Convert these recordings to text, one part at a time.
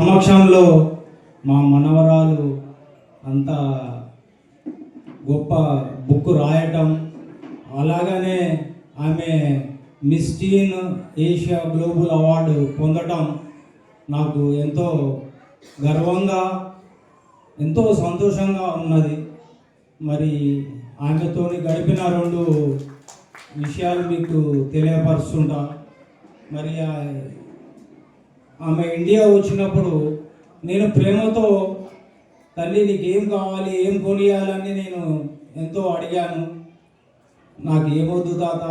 సమక్షంలో మా మనవరాలు అంత గొప్ప బుక్ రాయటం. అలాగనే ఆమె మిస్టీన్ ఏషియా గ్లోబల్ అవార్డు పొందటం నాకు ఎంతో గర్వంగా ఎంతో సంతోషంగా ఉన్నది. మరి ఆమెతో గడిపిన రెండు విషయాలు మీకు తెలియపరుస్తుంటా. మరి ఆమె ఇండియా వచ్చినప్పుడు నేను ప్రేమతో తల్లి నీకు ఏం కావాలి ఏం కొనియాలని నేను ఎంతో అడిగాను. నాకు ఏమొద్దు తాత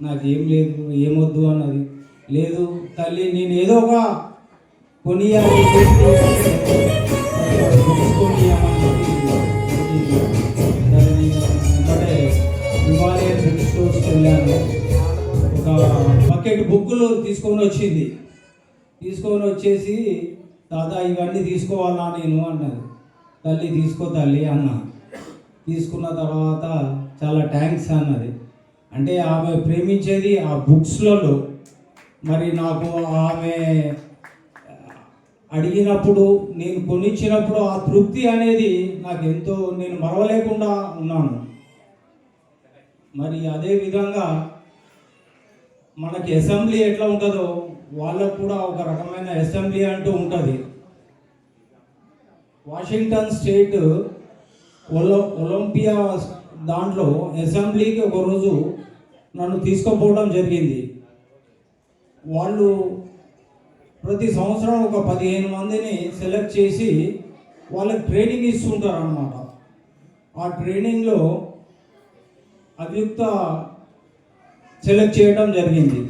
నాకు ఏం లేదు ఏమొద్దు అన్నది. లేదు తల్లి నేను ఏదో ఒక కొనియాలి కొనియామని బుక్ స్టోర్స్కి వెళ్ళాను. ఒక బకెట్ బుక్కులు తీసుకొని వచ్చింది. తీసుకొని వచ్చేసి తాత ఇవన్నీ తీసుకోవాలా నేను? అన్నది. తల్లి తీసుకో తల్లి అన్న. తీసుకున్న తర్వాత చాలా థ్యాంక్స్ అన్నది. అంటే ఆమె ప్రేమించేది ఆ బుక్స్లలో. మరి నాకు ఆమె అడిగినప్పుడు నేను కొనిచ్చినప్పుడు ఆ తృప్తి అనేది నాకు ఎంతో నేను మరవలేకుండా ఉన్నాను. మరి అదే విధంగా మనకి అసెంబ్లీ ఎట్లా ఉంటుందో వాళ్ళకు కూడా ఒక రకమైన అసెంబ్లీ అంటూ ఉంటుంది. వాషింగ్టన్ స్టేట్ ఒలో ఒలింపియా దాంట్లో అసెంబ్లీకి ఒకరోజు నన్ను తీసుకుపోవడం జరిగింది. వాళ్ళు ప్రతి సంవత్సరం ఒక పదిహేను మందిని సెలెక్ట్ చేసి వాళ్ళకి ట్రైనింగ్ ఇస్తుంటారు అన్నమాట ఆ ట్రైనింగ్లో అభియుక్త సెలెక్ట్ చేయడం జరిగింది.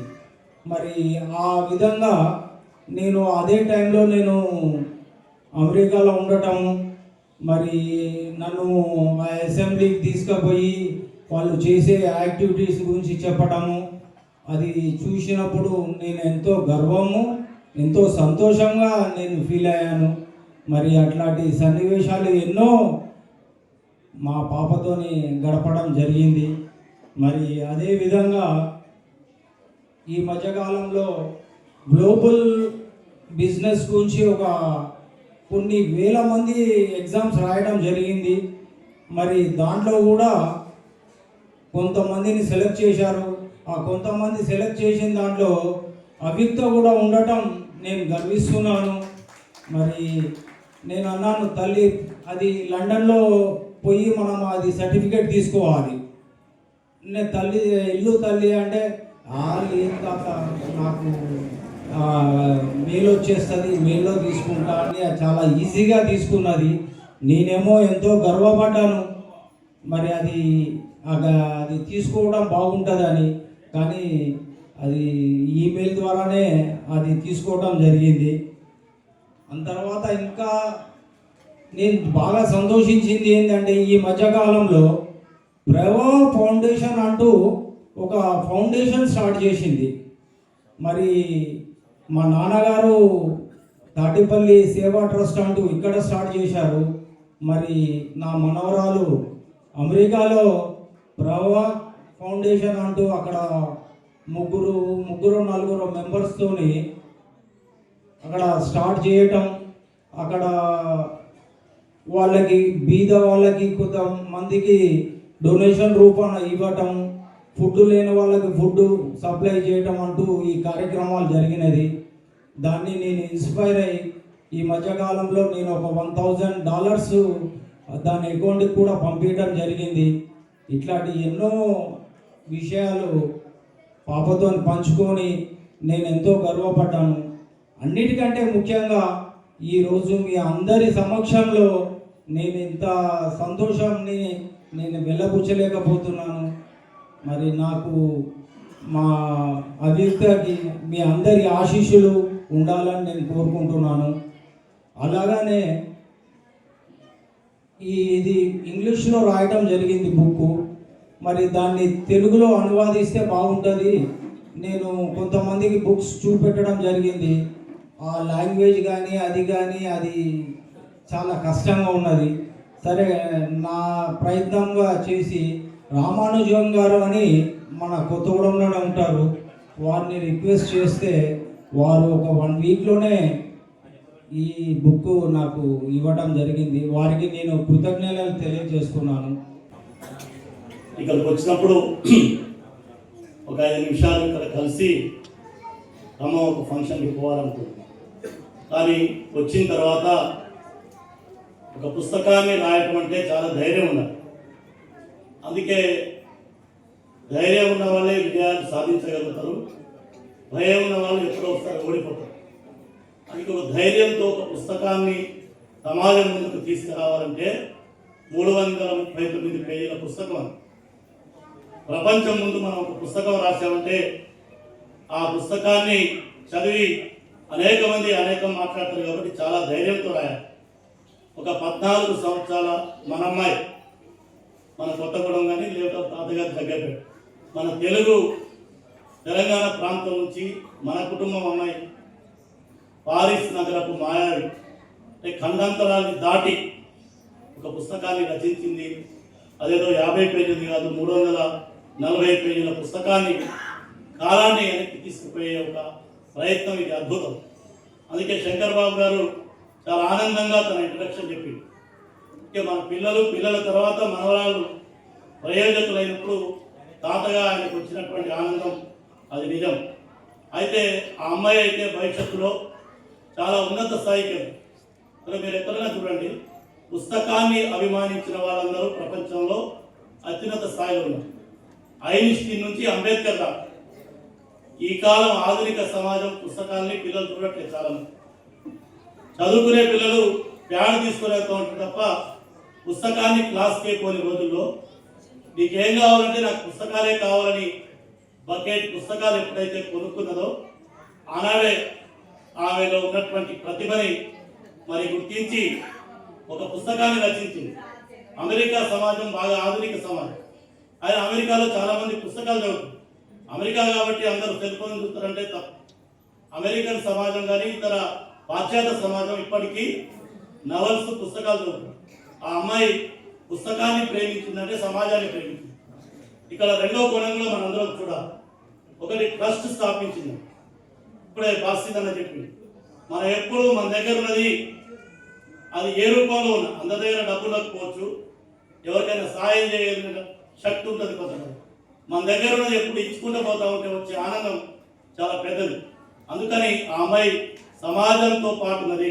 మరి ఆ విధంగా నేను అదే టైంలో నేను అమెరికాలో ఉండటం మరి నన్ను ఆ అసెంబ్లీకి తీసుకుపోయి వాళ్ళు చేసే యాక్టివిటీస్ గురించి చెప్పటము అది చూసినప్పుడు నేను ఎంతో గర్వము ఎంతో సంతోషంగా నేను ఫీల్ అయ్యాను. మరి అట్లాంటి సన్నివేశాలు ఎన్నో మా పాపతోని గడపడం జరిగింది. మరి అదే విధంగా ఈ మధ్యకాలంలో గ్లోబల్ బిజినెస్ గురించి ఒక కొన్ని వేల మంది ఎగ్జామ్స్ రాయడం జరిగింది. మరి దాంట్లో కూడా కొంతమందిని సెలెక్ట్ చేశారు. ఆ కొంతమంది సెలెక్ట్ చేసిన దాంట్లో అవిక్త కూడా ఉండటం నేను గర్విస్తున్నాను. మరి నేను అన్నాను తల్లి అది లండన్లో పోయి మనం అది సర్టిఫికేట్ తీసుకోవాలి. నేను తల్లి ఇల్లు తల్లి అంటే "ఆ, లేదు తాత నాకు మేలు మెయిల్ వచ్చేస్తుంది మెయిల్లో తీసుకుంటా అని అది చాలా ఈజీగా తీసుకున్నది. నేనేమో ఎంతో గర్వపడ్డాను. మరి అది అది తీసుకోవడం బాగుంటుందని. కానీ అది ఈమెయిల్ ద్వారానే అది తీసుకోవడం జరిగింది. అంత తర్వాత ఇంకా నేను బాగా సంతోషించింది ఏంటంటే ఈ మధ్యకాలంలో ప్రవో ఫౌండేషన్ అంటూ ఒక ఫౌండేషన్ స్టార్ట్ చేసింది. మరి మా నాన్నగారు తాటిపల్లి సేవా ట్రస్ట్ అంటూ ఇక్కడ స్టార్ట్ చేశారు. మరి నా మనవరాలు అమెరికాలో ప్రవ ఫౌండేషన్ అంటూ అక్కడ ముగ్గురు ముగ్గురు నలుగురు మెంబర్స్తోని అక్కడ స్టార్ట్ చేయటం అక్కడ వాళ్ళకి బీద వాళ్ళకి కొంతమందికి డొనేషన్ రూపాన ఇవ్వటం ఫుడ్ లేని వాళ్ళకి ఫుడ్ సప్లై చేయటం అంటూ ఈ కార్యక్రమాలు జరిగినది. దాన్ని నేను ఇన్స్పైర్ అయ్యి ఈ మధ్యకాలంలో నేను ఒక వన్ థౌజండ్ డాలర్స్ దాని అకౌంట్కి కూడా పంపించడం జరిగింది. ఇట్లాంటి ఎన్నో విషయాలు పాపతో పంచుకొని నేను ఎంతో గర్వపడ్డాను. అన్నిటికంటే ముఖ్యంగా ఈరోజు మీ అందరి సమక్షంలో నేను ఇంత సంతోషాన్ని నేను వెళ్ళబుచ్చలేకపోతున్నాను. మరి నాకు మా అవిక్తకి మీ అందరి ఆశీస్సులు ఉండాలని నేను కోరుకుంటున్నాను. అలాగనే ఈ ఇది ఇంగ్లీష్లో రాయటం జరిగింది బుక్ మరి దాన్ని తెలుగులో అనువాదిస్తే బాగుంటుంది. నేను కొంతమందికి బుక్స్ చూపెట్టడం జరిగింది. ఆ లాంగ్వేజ్ కానీ అది కానీ అది చాలా కష్టంగా ఉన్నది. సరే నా ప్రయత్నంగా చేసి రామానుజం గారు అని మన కొత్తగూడెంలోనే ఉంటారు. వారిని రిక్వెస్ట్ చేస్తే వారు ఒక వన్ వీక్లోనే ఈ బుక్ నాకు ఇవ్వడం జరిగింది. వారికి నేను కృతజ్ఞతలు తెలియజేస్తున్నాను. ఇక్కడికి వచ్చినప్పుడు ఒక ఐదు నిమిషాలు ఇక్కడ కలిసి అమ్మ ఒక ఫంక్షన్కి పోవాలనుకుంటున్నాను కానీ వచ్చిన తర్వాత ఒక పుస్తకాన్ని రాయటం అంటే చాలా ధైర్యం ఉండాలి. అందుకే ధైర్యం ఉన్న వాళ్ళే విజయాలు సాధించగలుగుతారు. భయం ఉన్న వాళ్ళు ఎప్పుడో ఒకసారి ఓడిపోతారు. అందుకే ఒక ధైర్యంతో ఒక పుస్తకాన్ని సమాజం ముందుకు తీసుకురావాలంటే మూడు వందల ముప్పై తొమ్మిది పేజీల పుస్తకం ప్రపంచం ముందు మనం ఒక పుస్తకం రాసామంటే ఆ పుస్తకాన్ని చదివి అనేక మంది అనేకం మాట్లాడతారు కాబట్టి చాలా ధైర్యంతో రాయాలి. ఒక పద్నాలుగు సంవత్సరాల మన అమ్మాయి మన కొత్తగూడెం కానీ లేదా తాతగారి దగ్గర. మన తెలుగు తెలంగాణ ప్రాంతం నుంచి మన కుటుంబం అమ్మాయి. పారిస్ నగరపు మాయావి. అంటే ఖండాంతరాన్ని దాటి ఒక పుస్తకాన్ని రచించింది. అదేదో యాభై పేజీలు కాదు మూడు వందల నలభై పేజీల పుస్తకాన్ని కాలాన్ని వెనక్కి తీసుకుపోయే ఒక ప్రయత్నం ఇది అద్భుతం. అందుకే శంకర్ బాబు గారు చాలా ఆనందంగా తన ఇంట్రడక్షన్ చెప్పింది. అందుకే మన పిల్లలు పిల్లల తర్వాత మనవరాలు ప్రయోజకులైనప్పుడు తాతగా ఆయనకు వచ్చినటువంటి ఆనందం అది నిజం. అయితే ఆ అమ్మాయి అయితే భవిష్యత్తులో చాలా ఉన్నత స్థాయికి వెళ్తుంది. మీరు ఎక్కడైనా చూడండి. పుస్తకాన్ని అభిమానించిన వాళ్ళందరూ ప్రపంచంలో అత్యున్నత స్థాయిలో ఉన్నారు. ఐన్స్టీన్ నుంచి అంబేద్కర్ దాకా. ఈ కాలం ఆధునిక సమాజం పుస్తకాల్ని పిల్లలు చూడట్లేదు చాలా మంది చదువుకునే పిల్లలు ప్యాడ్ తీసుకునేస్తూ ఉంటారు తప్ప పుస్తకాన్ని క్లాస్కే పోని రోజుల్లో నీకేం కావాలంటే నాకు పుస్తకాలే కావాలని బకెట్ పుస్తకాలు ఎప్పుడైతే కొనుక్కున్నదో ఆనాడే ఆమెలో ఉన్నటువంటి ప్రతిభని మరి గుర్తించి ఒక పుస్తకాన్ని రచించింది. అమెరికా సమాజం బాగా ఆధునిక సమాజం. ఆయన అమెరికాలో చాలామంది పుస్తకాలు చదువుతారు అమెరికా కాబట్టి అందరూ సెల్ ఫోన్ చూస్తారంటే తప్పు. అమెరికన్ సమాజం కానీ ఇతర పాశ్చాత్య సమాజం ఇప్పటికీ నవల్స్ పుస్తకాలు ఆ అమ్మాయి పుస్తకాన్ని ప్రేమించిందంటే సమాజాన్ని ప్రేమించింది. ఇక్కడ రెండో కోణంలో మనందరం చూడాలి. ఒకటి ట్రస్ట్ స్థాపించింది. ఇప్పుడే బాస్తిద్ అన్న చెప్పింది. మనం ఎప్పుడు మన దగ్గర ఉన్నది అది ఏ రూపంలో ఉన్న అందరి దగ్గర డబ్బులు పోవచ్చు ఎవరికైనా సాయం చేయగలిగిన శక్తి ఉంటుంది కొంతమంది మన దగ్గర ఉన్నది ఎప్పుడు ఇచ్చుకుంటూ పోతా ఉంటే వచ్చే ఆనందం చాలా పెద్దది. అందుకని ఆ అమ్మాయి సమాజంతో పాటు మరి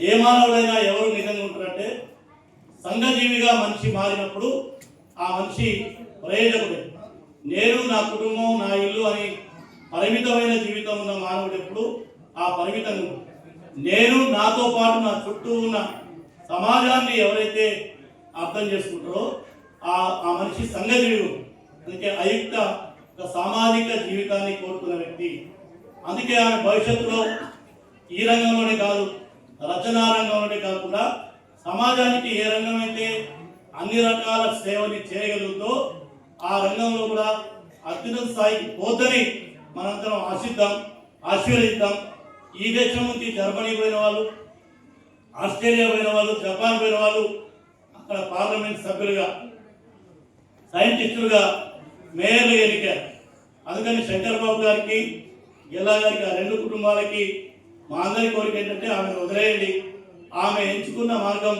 ఏ మానవుడైనా ఎవరు నిజంగా ఉంటారంటే సంఘజీవిగా మనిషి మారినప్పుడు ఆ మనిషి ప్రయోజకుడే. నేను నా కుటుంబం నా ఇల్లు అని పరిమితమైన జీవితం ఉన్న మానవుడు ఎప్పుడు ఆ పరిమితం నేను నాతో పాటు నా చుట్టూ ఉన్న సమాజాన్ని ఎవరైతే అర్థం చేసుకుంటారో ఆ ఆ మనిషి సంఘజీవి అందుకే అయుక్త ఒక సామాజిక జీవితాన్ని కోరుకున్న వ్యక్తి. అందుకే ఆమె భవిష్యత్తులో ఈ రంగంలోనే కాదు రచనా రంగంలోనే కాకుండా సమాజానికి ఏ రంగం అయితే అన్ని రకాల సేవని చేయగలుగుతో ఆ రంగంలో కూడా అత్యున్నత స్థాయికి పోతని మనందరం ఆశిద్దాం ఆశీర్వదిద్దాం. ఈ దేశం నుంచి జర్మనీ పోయిన వాళ్ళు ఆస్ట్రేలియా పోయిన వాళ్ళు జపాన్ పోయిన వాళ్ళు అక్కడ పార్లమెంట్ సభ్యులుగా సైంటిస్టులుగా మేయర్లు ఎన్నికారు. అందుకని శంకర్ బాబు గారికి జిల్లా గారికి ఆ రెండు కుటుంబాలకి మా అందరి కోరిక ఏంటంటే ఆమె వదిలేయండి. ఆమె ఎంచుకున్న మార్గం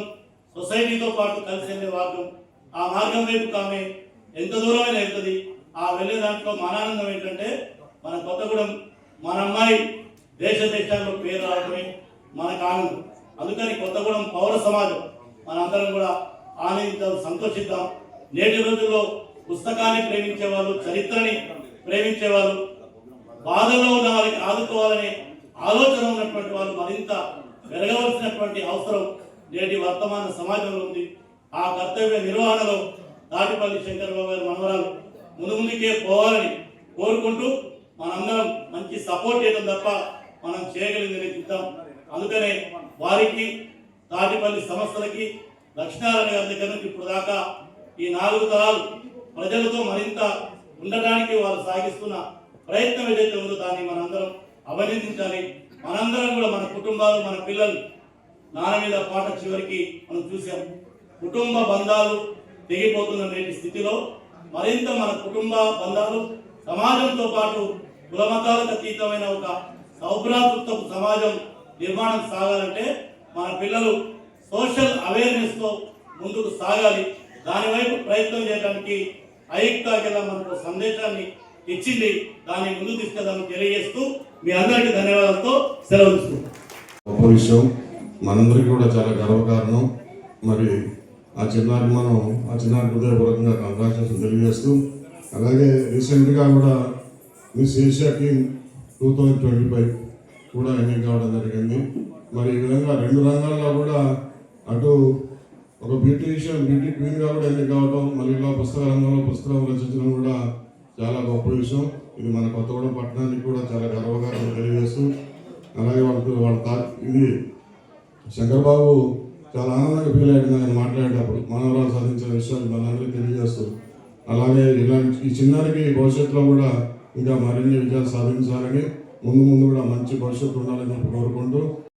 సొసైటీతో పాటు కలిసి వెళ్ళే మార్గం. ఆ మార్గం వైపు ఆమె ఎంత దూరమైనా వెళ్తుంది. ఆ వెళ్ళే దాంట్లో మన ఆనందం ఏంటంటే మన కొత్తగూడెం మన అమ్మాయి దేశ దేశాల్లో పేరు రావడమే మనకు ఆనందం. అందుకని కొత్తగూడెం పౌర సమాజం మనందరం కూడా ఆనందిద్దాం సంతోషిద్దాం. నేటి రోజుల్లో పుస్తకాన్ని ప్రేమించేవాళ్ళు చరిత్రని ప్రేమించేవాళ్ళు బాధలో ఉన్న వాళ్ళకి ఆదుకోవాలనే ఆలోచన ఉన్నటువంటి వాళ్ళు మరింత పెరగవలసినటువంటి అవసరం నేటి వర్తమాన సమాజంలో ఉంది. ఆ కర్తవ్య నిర్వహణలో దాటిపల్లి శంకరబాబు గారి మనవరాలు ముందు ముందుకే పోవాలని కోరుకుంటూ మనందరం మంచి సపోర్ట్ చేయడం తప్ప మనం చేయగలిగిందని ఇద్దాం అందుకనే వారికి తాటిపల్లి సంస్థలకి లక్ష్మీనారాయణ గారి దగ్గర నుంచి ఇప్పుడు దాకా ఈ నాలుగు తరాలు ప్రజలతో మరింత ఉండటానికి వారు సాగిస్తున్న ప్రయత్నం ఏదైతే ఉందో దాన్ని మనందరం అభినందించాలి మనందరం కూడా మన కుటుంబాలు మన పిల్లలు నాన్న మీద పాట చివరికి మనం చూసాం కుటుంబ బంధాలు తెగిపోతున్న నేటి స్థితిలో మరింత మన కుటుంబ బంధాలు సమాజంతో పాటు కులమతాలకు అతీతమైన ఒక సౌభ్రాతృత్వపు సమాజం నిర్మాణం సాగాలంటే మన పిల్లలు సోషల్ అవేర్నెస్తో ముందుకు సాగాలి. దానివైపు ప్రయత్నం చేయడానికి ఐక్యత కింద మనకు సందేశాన్ని ఇచ్చింది. దాన్ని ముందు తీసుకెళ్దామని తెలియజేస్తూ మీ అందరికీ ధన్యవాదాలతో సెలవు తీసుకుంటాం గొప్ప విషయం. మనందరికీ కూడా చాలా గర్వకారణం. మరి ఆ చిన్నారికి మనం ఆ చిన్నారి హృదయపూర్వకంగా కంగ్రాచులేషన్ తెలియజేస్తూ అలాగే రీసెంట్గా కూడా మిస్ ఏషియాకి టూ థౌజండ్ ట్వంటీ ఫైవ్ కూడా ఎన్నిక కావడం జరిగింది. మరి ఈ విధంగా రెండు రంగాల్లో కూడా అటు ఒక బ్యూటీషియన్ బ్యూటీ క్వీన్గా కూడా ఎన్నిక కావడం మళ్ళీ ఇలా పుస్తక రంగంలో పుస్తకం రచించడం కూడా చాలా గొప్ప విషయం. ఇది మన కొత్తగూడెం పట్టణానికి కూడా చాలా గర్వంగా తెలియజేస్తూ అలాగే వాళ్ళకి వాళ్ళ తా- ఇది శంకర్బాబు చాలా ఆనందంగా ఫీల్ అయ్యాడు ఆయన మాట్లాడేటప్పుడు మానవరాలు సాధించిన విషయాలు మనందరికీ తెలియజేస్తూ. అలాగే ఇలాంటి ఈ చిన్నారికి భవిష్యత్తులో కూడా ఇంకా మరిన్ని విజయాలు సాధించాలని ముందు ముందు కూడా మంచి భవిష్యత్తు ఉండాలని కోరుకుంటూ